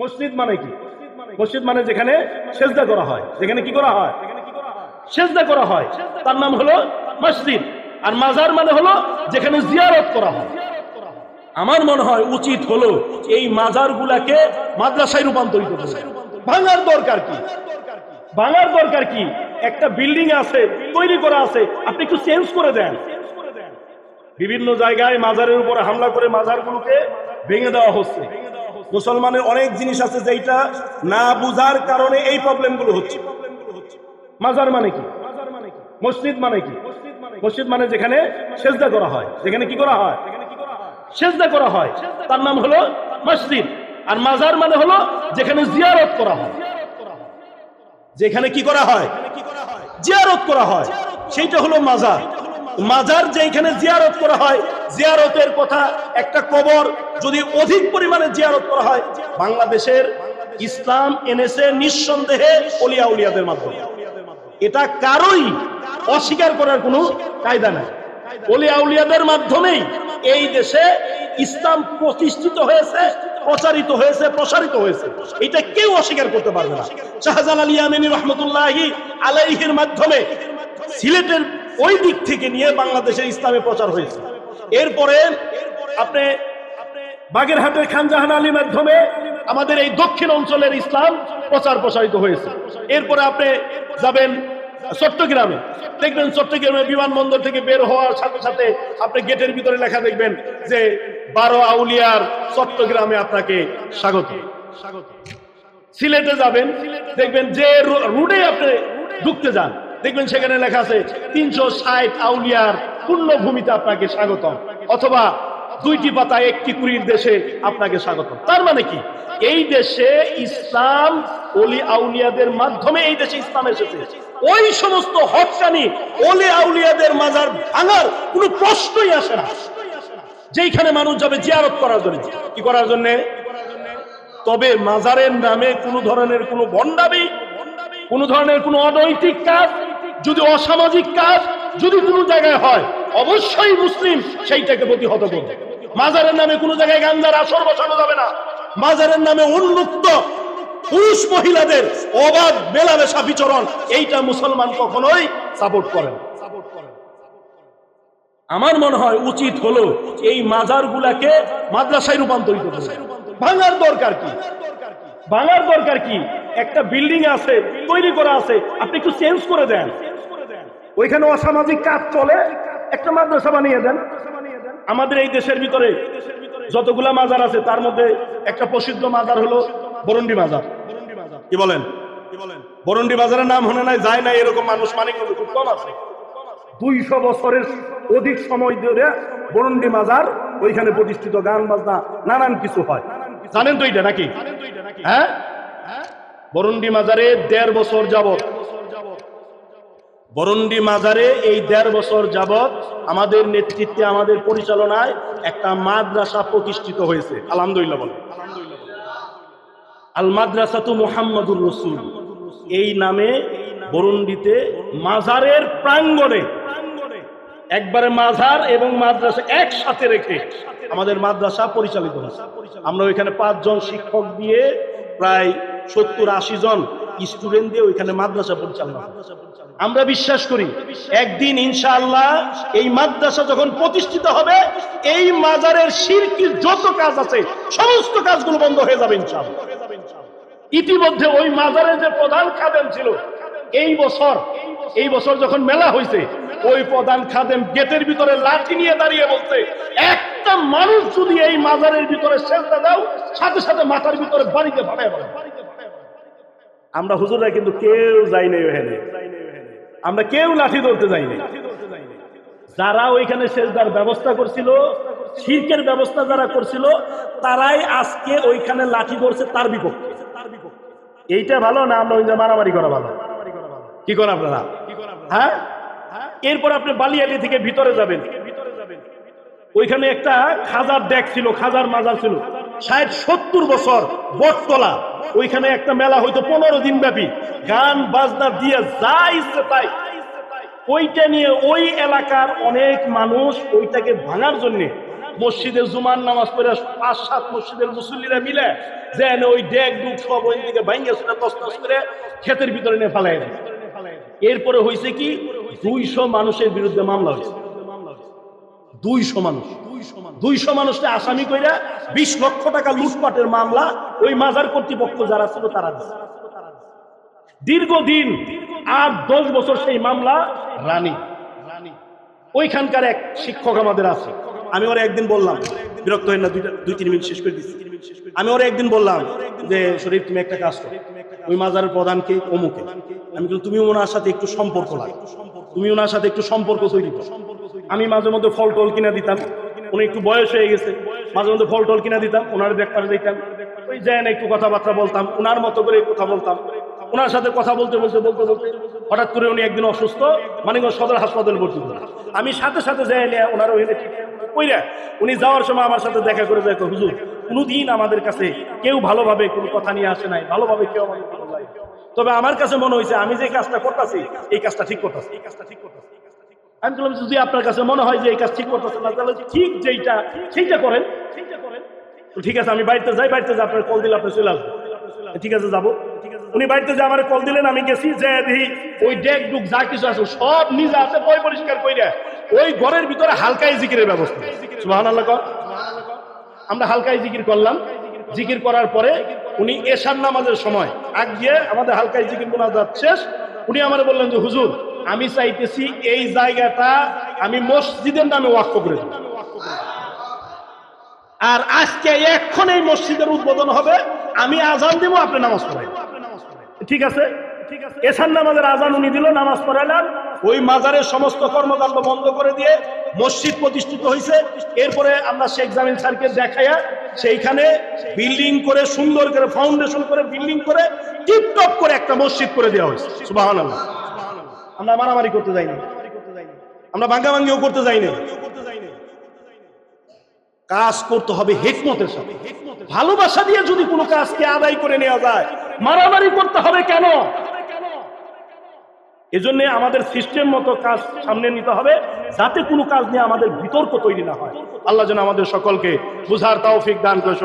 মসজিদ মানে কি? মসজিদ মানে যেখানে সেজদা করা হয়। যেখানে কি করা হয়? সেজদা করা হয়। তার নাম হলো মসজিদ। আর মাজার মানে হলো যেখানে জিয়ারত করা হয়। আমার মনে হয় উচিত হলো এই মাজার গুলাকে মাদ্রাসায় রূপান্তরিত ভাঙার দরকার কি? ভাঙার দরকার কি? একটা বিল্ডিং আছে, তৈরি করা আছে, আপনি একটু চেঞ্জ করে দেন। বিভিন্ন জায়গায় মাজারের উপরে হামলা করে মাজারগুলোকে ভেঙে দেওয়া হচ্ছে। মুসলমানের অনেক জিনিস আছে যেটা না বুঝার কারণে এই প্রবলেমগুলো হচ্ছে। মাজার মানে কি? মসজিদ মানে কি? মসজিদ মানে যেখানে সেজদা করা হয়। যেখানে কি করা হয়? সেজদা করা হয়। তার নাম হলো মসজিদ। আর মাজার মানে হলো যেখানে জিয়ারত করা হয়। যেখানে কি করা হয়? জিয়ারত করা হয়। সেইটা হলো মাজার। মাজার যেখানে জিয়ারত করা হয় জিয়ারতের কথা, একটা কবর যদি অধিক পরিমাণে জিয়ারত করা হয়, বাংলাদেশের ইসলাম এনেছে নিঃসন্দেহে অলিয়া উলিয়াদের মাধ্যমে। এটা কারোই অস্বীকার করার কোনো কায়দা নাই। অলিয়া উলিয়াদের মাধ্যমেই এই দেশে ইসলাম প্রতিষ্ঠিত হয়েছে, প্রচারিত হয়েছে, প্রসারিত হয়েছে। এটা কেউ অস্বীকার করতে পারবে না। শাহজালাল আলী আমিনী রহমতুল্লাহি আলাইহির মাধ্যমে সিলেটের ওই দিক থেকে নিয়ে বাংলাদেশের ইসলামে প্রচার হয়েছে। এরপরে আপনি বাগেরহাটের খানজাহান আলীর মাধ্যমে আমাদের এই দক্ষিণ অঞ্চলের ইসলাম প্রচার প্রসারিত হয়েছে। এরপরে আপনি যাবেন চট্টগ্রামে। দেখবেন চট্টগ্রামে বিমানবন্দর থেকে বের হওয়ার সাথে সাথে আপনি গেটের ভিতরে লেখা দেখবেন যে বারো আউলিয়ার চট্টগ্রামে আপনাকে স্বাগত। স্বাগত সিলেটে যাবেন, দেখবেন যে রুটে আপনি ঢুকতে যান। দেখবেন সেখানে লেখা আছে তিনশো ষাট আউলিয়ার পূর্ণভূমিতে আপনাকে স্বাগতম। অথবা দুইটি পাতা একটি কুড়ির দেশে আপনাকে স্বাগতম। তার মানে কি? এই দেশে ইসলাম অলি আউলিয়াদের মাধ্যমে এই দেশে ইসলাম এসেছে। ওই সমস্ত হকানি অলি আউলিয়াদের মাজার ভাঙার কোনো প্রশ্নই আসে না। যেইখানে মানুষ যাবে জিয়ারত করার জন্য। কি করার জন্য? তবে মাজারের নামে কোনো ধরনের কোনো ভণ্ডামি কোনো ধরনের কোনো অনৈতিক কাজ যদি অসামাজিক কাজ যদি কোনো জায়গায় হয়, অবশ্যই মুসলিম সেইটাকে প্রতিহত করবে। মাজারের নামে কোনো জায়গায় গাঞ্জার আসর বসানো যাবে না। মাজারের নামে উন্মুক্ত পুরুষ মহিলাদের অবাধ মেলামেশা বিচরণ, এইটা মুসলমান কখনোই সাপোর্ট করেন আমার মনে হয় উচিত হলো এই মাজার গুলাকে মাদ্রাসায় রূপান্তরিত ভাঙার দরকার কি? ভাঙার দরকার কি? একটা বিল্ডিং আছে, তৈরি করা আছে, আপনি একটু চেঞ্জ করে দেন। ওইখানে অসামাজিক কাজ চলে, একটা মাদ্রাসা বানিয়ে দেন। আমাদের এই দেশের ভিতরে যতগুলা মাজার আছে, তার মধ্যে একটা প্রসিদ্ধ মাজার হলো বরন্ডি মাজার। কি বলেন? বরন্ডি বাজারের নাম হনে নাই, যায় না এরকম মানুষ মানে খুব কম আছে। দুইশো বছরের অধিক সময় ধরে বরুন্ডি মাজার ওইখানে প্রতিষ্ঠিত, গান বাজনা, নানান কিছু হয়। জানেন তো এটা নাকি? হ্যাঁ? বরুন্ডি মাজারে দেড় বছর যাবত বরুন্ডি মাজারে এই দেড় বছর যাবৎ আমাদের নেতৃত্বে, আমাদের পরিচালনায় একটা মাদ্রাসা প্রতিষ্ঠিত হয়েছে। আলহামদুলিল্লাহ বলে আল মাদ্রাসাতু মুহাম্মাদুর রসুল। এই নামে বরুন্ডিতে মাজারের প্রাঙ্গণে একবারে মাজার এবং মাদ্রাসা একসাথে রেখে আমাদের মাদ্রাসা পরিচালিত হয়েছে। আমরা ওইখানে পাঁচজন শিক্ষক দিয়ে প্রায় সত্তর আশি জন স্টুডেন্ট দিয়ে ওইখানে মাদ্রাসা পরিচালনা। আমরা বিশ্বাস করি, একদিন ইনশাআল্লাহ এই মাদ্রাসা যখন প্রতিষ্ঠিত হবে, এই মাজারের শিরকির যত কাজ আছে, সমস্ত কাজগুলো বন্ধ হয়ে যাবে ইনশাআল্লাহ। ইতিমধ্যে ওই মাজারের যে প্রধান খাদেম ছিল, এই বছর এই বছর যখন মেলা হয়েছে ওই প্রধান খাদেম গেটের ভিতরে লাঠি নিয়ে দাঁড়িয়ে বলছে, একটা মানুষ যদি এই মাজারের ভিতরে সেজদা দাও, সাথে সাথে মাথার ভিতরে বাড়িতে ভাড়ায় আমরা হুজুররা কিন্তু কেউ যাই নাই ওখানে। আমরা কেউ লাঠি ধরতে যাইনি। যারা ওইখানে সেজদার ব্যবস্থা করছিল, শির্কের ব্যবস্থা যারা করছিল, তারাই আজকে ওইখানে লাঠি ধরছে তার বিপক্ষে। এইটা ভালো না আমরা ওই যে মারামারি করা ভালো? কি করেন আপনারা? হ্যাঁ? এরপর আপনি বালিয়ালি থেকে ভিতরে যাবেন। ওইখানে একটা খাজার ডেক ছিল, খাজার মাজার ছিল। ষাট, সত্তর বছর বটতলা। ওইখানে একটা মেলা হয়তো পনেরো দিন ব্যাপী। গান, বাজনা দিয়ে যা ইচ্ছে তাই। ওইটা নিয়ে ওই এলাকার অনেক মানুষ ওইটাকে ভাঙার জন্য মসজিদে জুমার নামাজ পড়ে পাঁচ, সাত মসজিদের মুসল্লিরা মিলে যে ওই ডেক ডুক সব ওই দিকে ভাঙ্গে শুনে তসতস করে ক্ষেতের ভিতরে নিয়ে ফেলাই এরপরে হয়েছে কি, দুইশো মানুষের বিরুদ্ধে মামলা হয়েছে দীর্ঘদিন আট, দশ বছর সেই মামলা রানী। ওইখানকার এক শিক্ষক আমাদের আছে। আমি ওরা একদিন বললাম, বিরক্ত হই না দুই, তিন মিনিট শেষ করে দিচ্ছি আমি ওরা একদিন বললাম যে, শরীফ, তুমি একটা কাজ করো। ওই মাজারের প্রধানকে অমুকে। আমি বলি তুমি ওনার সাথে একটু সম্পর্ক লাগে তুমি ওনার সাথে একটু সম্পর্ক তৈরি করো। আমি মাঝে মধ্যে ফল টল কিনা দিতাম। উনি একটু বয়স হয়ে গেছে, মাঝে মধ্যে ফল টল কিনা দিতাম ওনার ব্যাপারে দিতাম ওই যায় না একটু কথাবার্তা বলতাম ওনার মতো করে কথা বলতাম। ওনার সাথে কথা বলতে বলতে বলতে বলতে হঠাৎ করে উনি একদিন অসুস্থ, মানিকগঞ্জ সদর হাসপাতালে ভর্তি আমি সাথে সাথে যাই নিয়ে ওনার ওইখানে কইরা উনি যাওয়ার সময় আমার সাথে দেখা করে যায় হুজুর, কোনোদিন আমাদের কাছে কেউ ভালোভাবে কোনো কথা নিয়ে আসে নাই, ভালোভাবে কেউ বলে তবে আমার কাছে মনে হয়েছে, আমি যে কাজটা করতেছি এই কাজটা ঠিক করতেছি, এই কাজটা ঠিক করতেছি। আমি বললাম, যদি আপনার কাছে মনে হয় যে এই কাজ ঠিক করতেছে না, তাহলে ঠিক যেইটা, সেইটা করেন। সেইটা করেন ঠিক আছে, আমি বাড়িতে যাই বাড়িতে যাই, আপনার কল দিলে আপনি চলে আসবেন। ঠিক আছে, যাব। উনি বাড়িতে যে আমার কল দিলেন, আমি গেছি, যে ওই ডেক ডুক যা কিছু আছে, সব নিজে আছে বই পরিষ্কার কইরা, ওই ঘরের ভিতরে হালকাই জিকিরের ব্যবস্থা। কর। আমরা হালকাই জিকির করলাম। জিকির করার পরে উনি এশার নামাজের সময় আগ দিয়ে আমাদের হালকাই জিকির মোনাজাত শেষ। উনি আমার বললেন যে, হুজুর আমি চাইতেছি এই জায়গাটা আমি মসজিদের নামে ওয়াক্ফ করে দেব। আর আজকে এখন এই মসজিদের উদ্বোধন হবে। আমি আজান দেবো, আপনি নামাজ পড়াই ঠিক আছে? এসান নামাজের আজান উনি দিল, নামাজ পড়াইলাম ওই মাজারের সমস্ত কর্মকাণ্ড বন্ধ করে দিয়ে মসজিদ প্রতিষ্ঠিত হয়েছে এরপরে আমরা শেখ জামিল স্যারকে দেখাইয়া সেইখানে বিল্ডিং করে, সুন্দর করে ফাউন্ডেশন করে, বিল্ডিং করে, টিপটপ করে একটা মসজিদ করে দেওয়া হয়েছে। সুবাহান আমরা মারামারি করতে যাইনি। আমরা ভাঙ্গাভাঙ্গিও করতে যাইনি। কাজ করতে হবে হেকমতের সাথে। ভালোবাসা দিয়ে যদি কোনো কাজকে আদায় করে নেওয়া যায়, মারামারি করতে হবে কেন? এজন্য আমাদের সিস্টেম মতো কাজ সামনে নিতে হবে, যাতে কোনো কাজ নিয়ে আমাদের বিতর্ক তৈরি না হয়। আল্লাহ যেন আমাদের সকলকে বুঝার তৌফিক দান করে